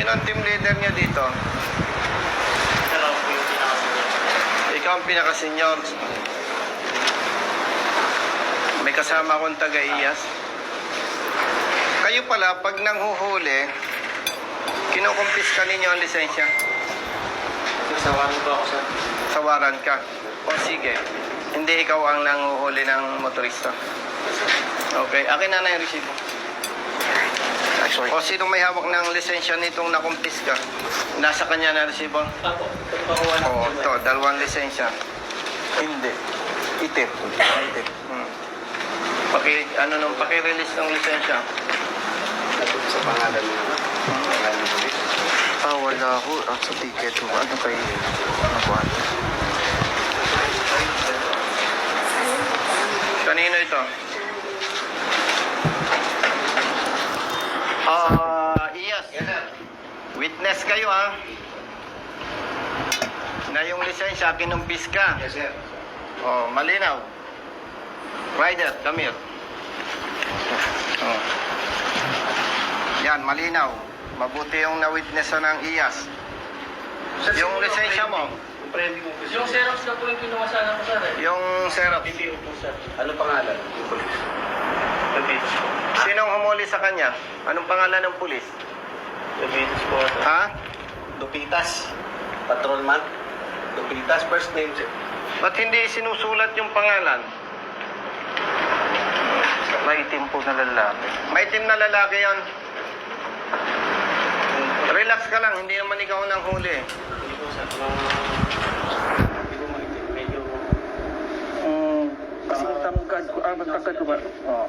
Sino ang team leader niyo dito? Ikaw ang pinaka-senior. May kasama akong taga-iyas. Kayo pala, pag nanghuhuli, kinukumpis ka ninyo ang lisensya. Nagsawaran po ako sir. Sawaran ka. O sige, hindi ikaw ang nanghuhuli ng motorista. Okay, akin na na yung resibo. O sino may hawak ng lisensya nitong nakumpis ka? Nasa kanya na resibo? Ako, pagpakuha na Oo, to, dalawang lisensya. Hindi. Itim. Itim. Hmm. Paki, ano nung paki-release ng lisensya? Sa pangalan mo ulit. Ah, wala ako. Ah, sa ticket mo. Ano kay nakuha? Kanino ito? Ah, Iyas. Witness kayo ah. Na yung lisensya kinumpis ka. Yes, sir. Oh, malinaw. Rider, come here. Oh. Yan, malinaw. Mabuti yung na-witness ng IAS. Yung lisensya mo, Pwede mo Yung Xerox na po yung kinuha sana ko sir. eh. yung serap. BPO po sir. Ano pangalan? Po. Sinong humuli sa kanya? Anong pangalan ng pulis? Davids po sir. Ha? Dupitas. Patrolman. Dupitas. First name, sir. Ba't hindi sinusulat yung pangalan? Maitim po na lalaki. May team na lalaki yon. Relax ka lang, hindi naman ikaw nang huli. Hindi po sir. Hindi po maitim. Medyo... Mm, tangkad ko, ah, tangkad ko ba? Oo.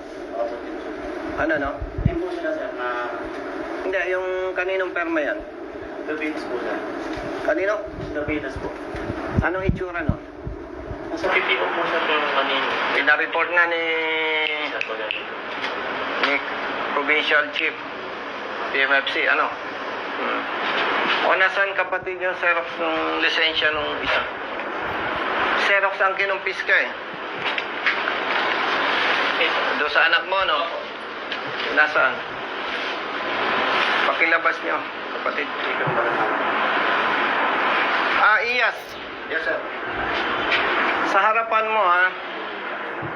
Ano no? Hindi po sila sir na... Hindi, yung kaninong perma yan? Davids po sir. Kanino? Davidas po. Anong itsura no? Nasa BPO po sir yung kanino. Pinareport na ni, Sir po yan. ni Provincial Chief PMFC, ano? Hmm. O nasan kapatid yung Xerox ng lisensya nung isa? Xerox ang kinumpis ka eh. Doon sa anak mo, no? Nasaan? Pakilabas nyo, kapatid. Ah, Iyas. Yes, sir. Sa harapan mo, ha?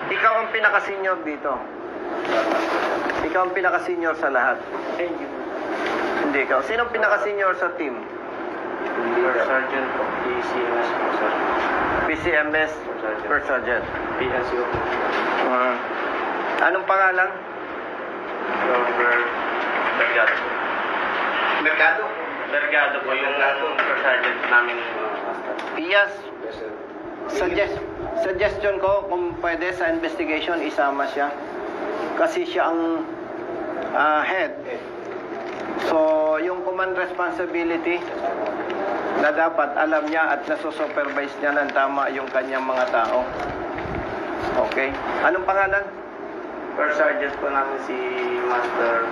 Ikaw ang pinaka-senior dito. Ikaw ang pinaka-senior sa lahat. Thank you. Hindi ikaw. Sino ang pinaka-senior sa team? First Sergeant po. PCMS po sir. PCMS Sergeant. First Sergeant. PSU. Uh, anong pangalan? Robert Delgado. Mercado. Delgado po yung First Sergeant namin. Yes. Suggest, suggestion ko kung pwede sa investigation isama siya. Kasi siya ang ah, head. So, yung command responsibility na dapat alam niya at nasusupervise niya ng tama yung kanyang mga tao. Okay? Anong pangalan? First Sergeant po namin si Master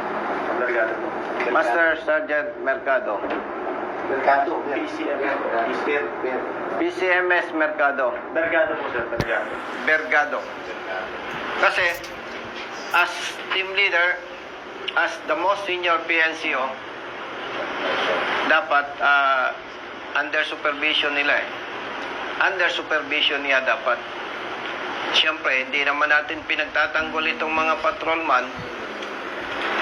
Delgado po. Master Sergeant Mercado. Mercado. PCMS. PCMS Mercado. Delgado po sir. Delgado. Bergado. Kasi, as team leader, as the most senior PNCO, dapat ah, under supervision nila eh. Under supervision niya dapat. Siyempre, hindi naman natin pinagtatanggol itong mga patrolman.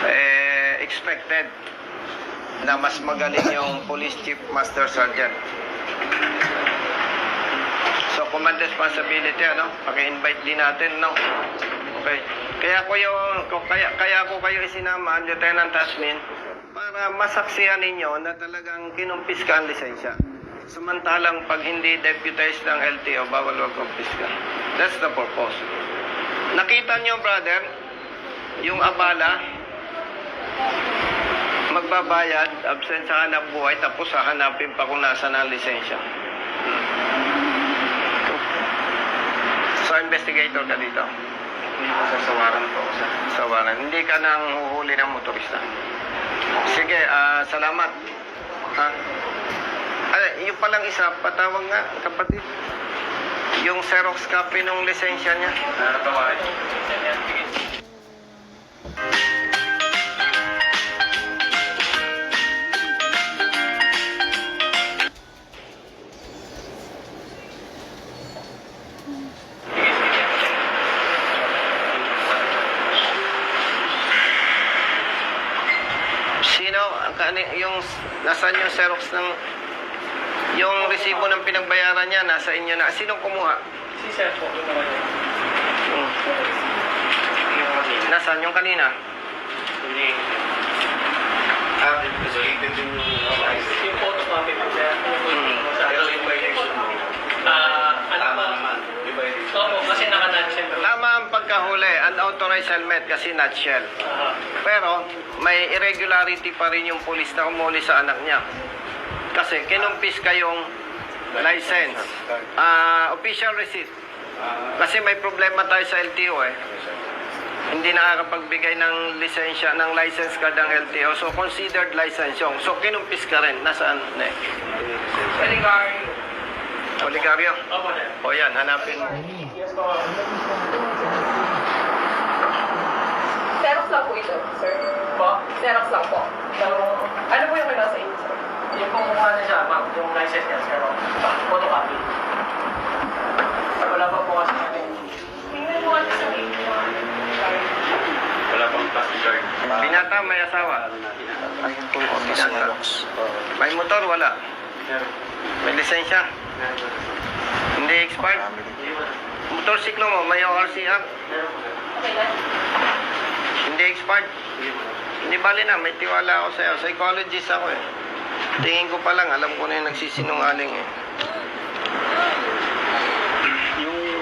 Eh, expected na mas magaling yung police chief master sergeant. So, command responsibility, ano? Paki-invite din natin, no? Okay. Kaya ko yung, kaya, kaya ko kayo isinama, Lieutenant Tasmin, para masaksihan ninyo na talagang kinumpis ka ang lisensya. Samantalang pag hindi deputized ng LTO, bawal wag kumpis ka. That's the purpose. Nakita nyo, brother, yung abala, magbabayad, absent sa hanap buhay, tapos hahanapin pa kung nasa ang lisensya. So, investigator ka dito. Hindi po sir. Sawaran po. Sa waran. Hindi ka nang huhuli ng motorista. Sige, ah, salamat. Ha? Ay, yung palang isa, patawag nga, kapatid. Yung Xerox copy nung lisensya niya. Natawa Sino, yung, nasan yung Xerox ng yung resibo ng pinagbayaran niya, nasa inyo na. Sinong kumuha? Si Sir po, yung. Hmm. Yung kanina. Nasaan yung kanina? Hindi. Ah, isolated din yung Yung photo copy po, Sir. Pero yung violation mo, Ah, ano tama ba? naman. Yung violation. Opo, kasi naka-nutshell. Tama ang pagkahuli, unauthorized helmet kasi nutshell. Ah, Pero may irregularity pa rin yung pulis na umuli sa anak niya. Kasi kinumpis kayong license, ah official receipt. Kasi may problema tayo sa LTO eh. Hindi nakakapagbigay ng lisensya, ng license card ng LTO. So considered license yung. So kinumpis ka rin. Nasaan? Ne? Oligaryo. Sir. O yan, hanapin mo. Xerox lang po ito, sir. Po? Xerox lang po. So, Ano po yung kailangan sa inyo, sir? Yung kumuha niya siya, yung license niya, pero photocopy. Wala pa po kasi natin. Tingnan mo ano sa inyo. Wala pang card. Binata, may asawa. Ayun po office Xerox. May motor, wala. May lisensya. Hindi expired. Motorsiklo mo, may. Okay na? Hindi expired. Hindi bali na, may tiwala ako sa'yo. Psychologist ako eh. Tingin ko pa lang, alam ko na yung nagsisinungaling eh.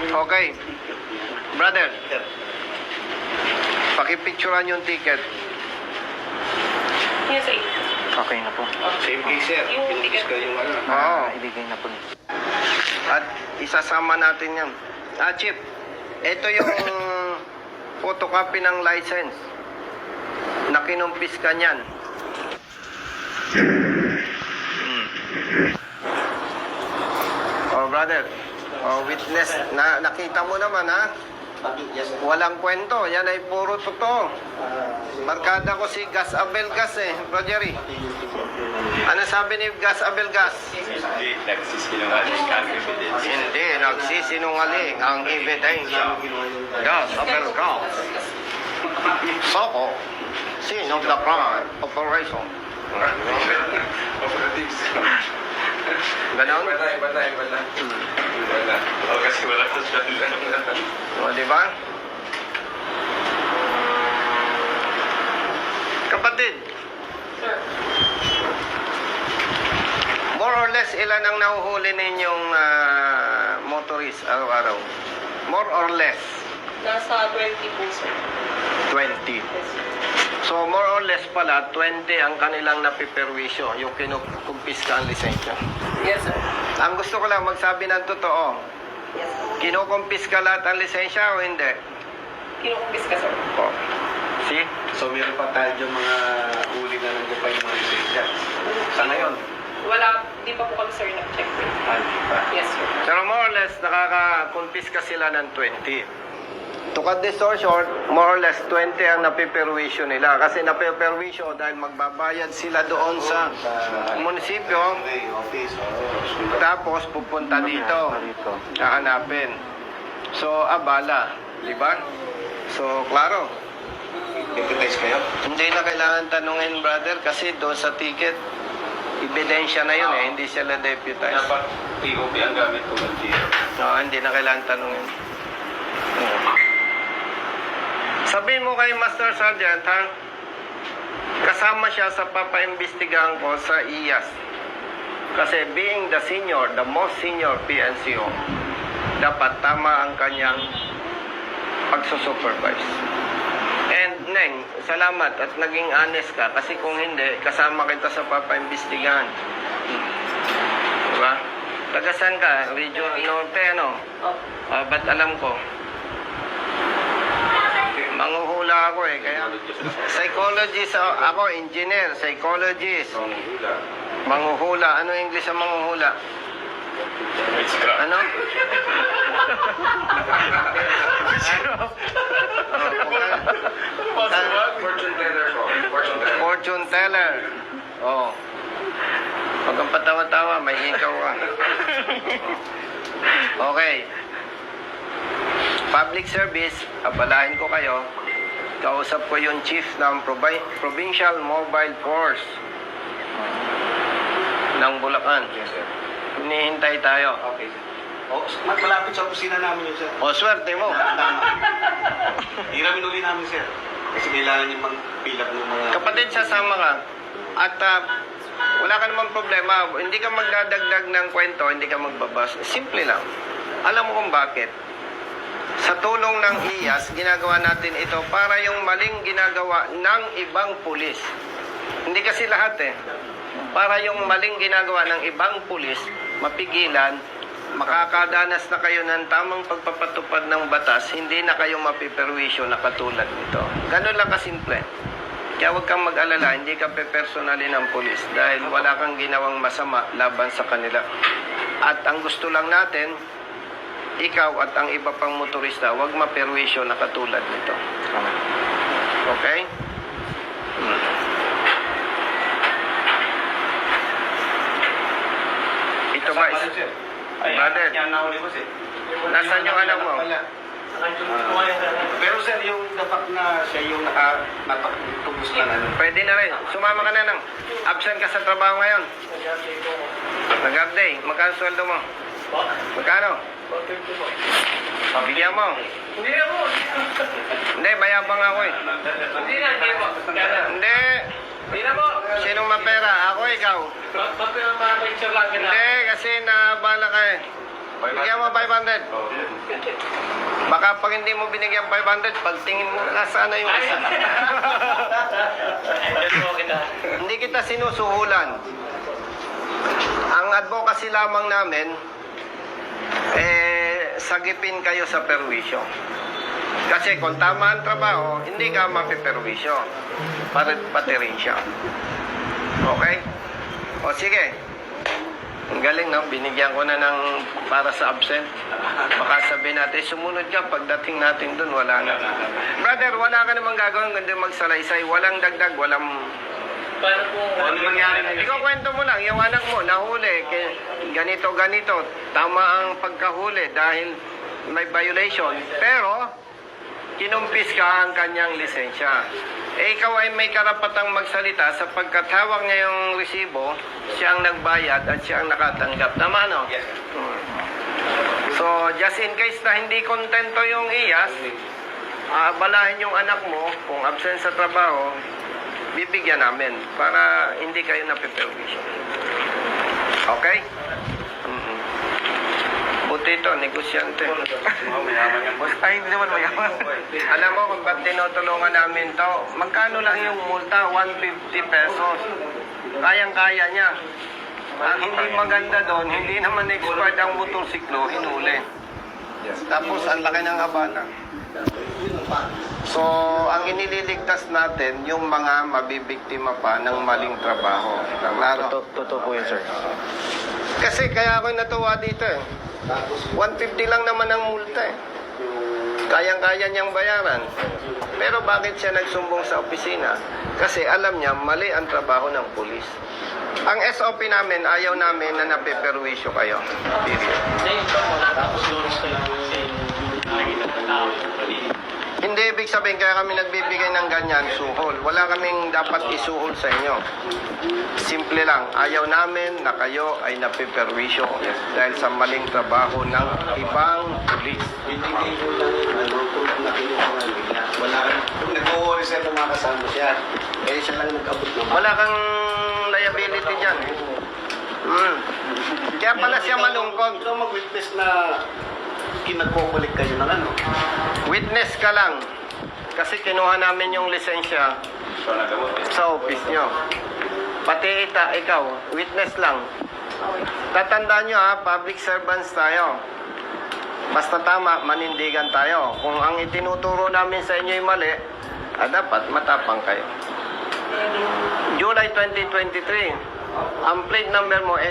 Okay. Brother, pakipicturean yung ticket. Yun sa. Okay na po. Same case, sir. Yung Kinumpis ka yung ano. Oo. Ah, ibigay na po. At isasama natin yan. Ah, Chip, ito yung photocopy ng license na kinumpis ka niyan. Hmm. Oh, brother. Oh, witness. Na, nakita mo naman, ha? Walang kwento. Yan ay puro totoo. Barkada ko si Gas Abel Gas eh, Bro Jerry. Ano sabi ni Gas Abel Gas? Hindi, nagsisinungaling ang evidence. Hindi, nagsisinungaling ang ebidensya. Gas Abel Gas. Soko. Scene of the crime operation. Ganon? Iba na, iba na, iba na. Iba na. O, kasi wala sa siya. O, di ba? Kapatid, Sir, more or less ilan ang nahuhuli ninyong ah, motorist araw-araw? More or less, Nasa 20 po, sir. 20. Yes, sir. So more or less pala, 20 ang kanilang napiperwisyo, yung kinukumpiska ang lisensya. Yes, sir. Ang gusto ko lang magsabi ng totoo, Yes, sir. kinukumpiska lahat ang lisensya o hindi? Kinukumpis ka, sir. O. See? So, meron pa tayo dyan mga huli na nandiyan pa yung mga lisensya. Sa ngayon, Wala, di pa po kami, sir, nag-check. ah, hindi pa. Yes, sir. Pero more or less, nakakakumpiska sila ng 20. To cut this story short, more or less 20 ang napiperwisyo nila. Kasi napiperwisyo dahil magbabayad sila doon sa munisipyo, tapos pupunta dito, hahanapin. So, abala. Di ba? So, klaro. Deputize kayo? Hindi na kailangan tanungin, brother, kasi doon sa ticket, ebidensya na yun eh, hindi sila deputize. Dapat POP ang gamit ko dito. No, hindi na kailangan tanungin. Sabihin mo kay Master Sergeant, ha? Kasama siya sa papaimbestigahan ko sa IAS. Kasi being the senior, the most senior PNCO, dapat tama ang kanyang pagsusupervise. And Neng, salamat at naging honest ka kasi kung hindi, kasama kita sa papaimbestigahan. Diba? Tagasan ka? Region Norte, ano? Oh. Ah, ba't alam ko? Manguhula ako eh, kaya psychologist ako, ako engineer, psychologist. Ang hula. Manguhula, ano English sa manguhula? Witchcraft. Ano? Fortune teller ko. Fortune teller. Fortune teller. Oh. Huwag kang patawa-tawa, may ikaw ka. okay. Public service, abalahin ko kayo. Kausap ko yung chief ng Provi- Provincial Mobile Force ng Bulacan. Yes, sir. Hinihintay tayo. Okay, sir. O, ma- malapit sa opisina namin yun, sir. O, swerte mo. Hiramin uli namin, sir. Kasi kailangan yung mag-fill up ng mga... Kapatid, sasama ka. At ah, wala ka namang problema. Hindi ka magdadagdag ng kwento, hindi ka magbabas. Simple lang. Alam mo kung bakit. Sa tulong ng IAS, ginagawa natin ito para yung maling ginagawa ng ibang pulis. Hindi kasi lahat eh. Para yung maling ginagawa ng ibang pulis, mapigilan, makakadanas na kayo ng tamang pagpapatupad ng batas, hindi na kayo mapiperwisyo na katulad nito. Ganun lang kasimple. Kaya huwag kang mag-alala, hindi ka pe-personally ng pulis dahil wala kang ginawang masama laban sa kanila. At ang gusto lang natin, ikaw at ang iba pang motorista, huwag maperwisyo na katulad nito. Okay? Hmm. Ito ba? Ay, Brother. yan na uli ko, sir. Nasaan yung anak mo? Pero sir, yung dapat na siya yung naka, napatubos na ano. Pwede na rin. Sumama ka na lang. Absent ka sa trabaho ngayon. Day. Magkano sweldo mo? Magkano? Pabigyan mo. Hindi na po. Hindi, mayabang ako eh. Hindi na, hindi po. Na. Hindi. Hindi na po. Sinong mapera? Ako, ikaw. Mapapicture lang kita. Hindi, kasi nabala ka eh. Bigyan mo 500. Oh. Baka pag hindi mo binigyan 500, pagtingin mo, nasaan na yung isa? Po hindi kita sinusuhulan. Ang advocacy lamang namin, sagipin kayo sa perwisyo. Kasi kung tama ang trabaho, hindi ka mapiperwisyo. Pati, pati rin siya. Okay? O sige. Ang galing, no? Binigyan ko na ng para sa absent. Baka sabihin natin, sumunod ka. Pagdating natin dun, wala na. Brother, wala ka namang gagawin kundi magsalaysay. Walang dagdag, walang Paano po? Ano nangyari na ikaw kwento mo lang, yung anak mo, nahuli, kaya ganito, ganito, tama ang pagkahuli dahil may violation. Pero, kinumpis ka ang kanyang lisensya. Eh, ikaw ay may karapatang magsalita sapagkat hawak niya yung resibo, siya ang nagbayad at siya ang nakatanggap. Tama, no? Yes. Hmm. So, just in case na hindi kontento yung IAS, ah, balahin yung anak mo kung absent sa trabaho, bibigyan namin para hindi kayo napiperwisyon. Okay? mm Buti ito, negosyante. Ay, hindi naman mayaman. Alam mo kung ba't tinutulungan namin to? Magkano lang yung multa? 150 pesos. Kayang-kaya niya. Ang hindi maganda doon, hindi naman expired ang motorsiklo, hinuli. Tapos ang laki ng abala. So, ang inililigtas natin, yung mga mabibiktima pa ng maling trabaho. Klaro. Totoo po yun, sir. Kasi kaya ako natuwa dito eh. 150 lang naman ang multa eh. Kayang-kaya niyang bayaran. Pero bakit siya nagsumbong sa opisina? Kasi alam niya, mali ang trabaho ng pulis. Ang SOP namin, ayaw namin na napiperwisyo kayo. Period. Tapos yun sa nakikita ng tao. Hindi ibig sabihin kaya kami nagbibigay ng ganyan, suhol. Wala kaming dapat isuhol sa inyo. Simple lang, ayaw namin na kayo ay napiperwisyo dahil sa maling trabaho ng ibang pulis. Nagpulot na mga kasama siya. Kaya siya lang nag-abot naman. Wala kang liability dyan. Hmm. Kaya pala siya malungkot. Ikaw mag-witness na kinagkukulik kayo ng ano. Witness ka lang. Kasi kinuha namin yung lisensya sa office nyo. Pati ita, ikaw, witness lang. Tatandaan nyo ha, public servants tayo. Basta tama, manindigan tayo. Kung ang itinuturo namin sa inyo ay mali, ah, dapat matapang kayo. July 2023, ang plate number mo,